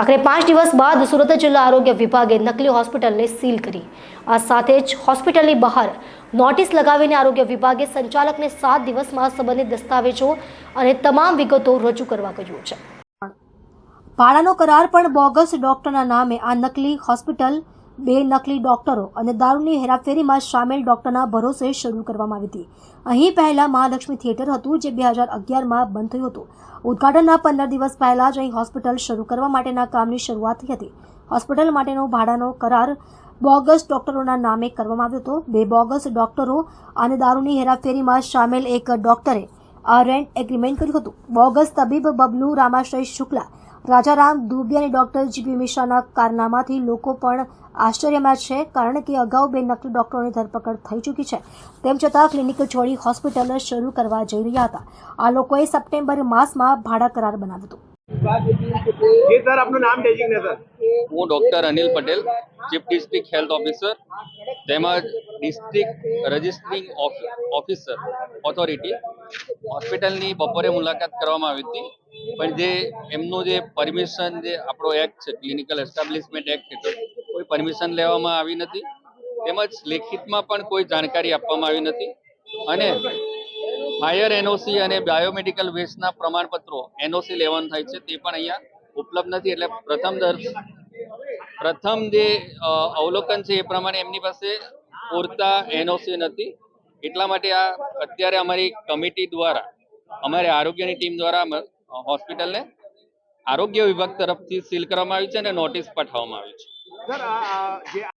આખરે પાંચ દિવસ બાદ સુરત જિલ્લા આરોગ્ય વિભાગે નકલી હોસ્પિટલને સીલ કરી. આ સાથે જ હોસ્પિટલની બહાર નોટિસ લગાવીને આરોગ્ય વિભાગે સંચાલકને સાત દિવસમાં સંબંધિત દસ્તાવેજો અને તમામ વિગતો રજૂ કરવા કહ્યું છે. ભાડાનો કરાર પણ બોગસ ડોક્ટરના નામે આ નકલી હોસ્પિટલ બે નકલી ડોક્ટરો અને દારૂની હેરાફેરીમાં સામેલ ડોક્ટરના ભરોસે શરૂ કરવામાં આવી હતી. અહીં પહેલા મહાલક્ષ્મી થિયેટર હતું, જે બે હજાર અગિયારમાં બંધ થયું હતું. ઉદઘાટનના પંદર દિવસ પહેલા જ અહીં હોસ્પિટલ શરૂ કરવા માટેના કામની શરૂઆત થઈ હતી. હોસ્પિટલ માટેનો ભાડાનો કરાર બોગસ ડોક્ટરોના નામે કરવામાં આવ્યો હતો. બે બોગસ ડોક્ટરો અને દારૂની હેરાફેરીમાં સામેલ એક ડોક્ટરે આ રેન્ટ એગ્રીમેન્ટ કર્યું હતું. બોગસ તબીબ બબલુ રામાશ્રય શુક્લા રાજારામ દુબે અને ડોક્ટર જીપી મિશ્રાના કારનામાથી લોકો પણ આશ્ચર્યમાં છે કારણ કે અગાઉ બે નકલી ડોક્ટરોની ધરપકડ થઈ ચૂકી છે. તેમ છતાં ક્લિનિક છોડી હોસ્પિટલ શરૂ કરવા જઈ રહ્યા હતા. આ લોકોએ સપ્ટેમ્બર માસમાં ભાડા કરાર બનાવ્યો હતો. જી સર આપનું નામ ડેઝિગ્નેશન હું doctor Anil Patel chief district health officer તેમજ ડિસ્ટ્રિક્ટ રજિસ્ટ્રિંગ ઓફિસર ઓથોરિટી હોસ્પિટલની બપોરે મુલાકાત કરવામાં આવી હતી. પણ જે એમનું જે પરમિશન જે આપણો એક્ટ છે, ક્લિનિકલ એસ્ટાબ્લિશમેન્ટ એક્ટ હેઠળ કોઈ પરમિશન લેવામાં આવી નથી. તેમજ લેખિતમાં પણ કોઈ જાણકારી આપવામાં આવી નથી. અને ફાયર એનઓસી અને બાયોમેડિકલ વેસ્ટના પ્રમાણપત્રો એનઓસી લેવાનું થાય છે, તે પણ અહીંયા ઉપલબ્ધ નથી. એટલે પ્રથમ દર, પ્રથમ જે અવલોકન છે એ પ્રમાણે એમની પાસે પૂરતા એનઓસી નથી. એટલા માટે આ અત્યારે અમારી કમિટી દ્વારા, અમારી આરોગ્યની ટીમ દ્વારા હોસ્પિટલને આરોગ્ય વિભાગ તરફથી સીલ કરવામાં આવી છે અને નોટિસ પાઠવવામાં આવી છે.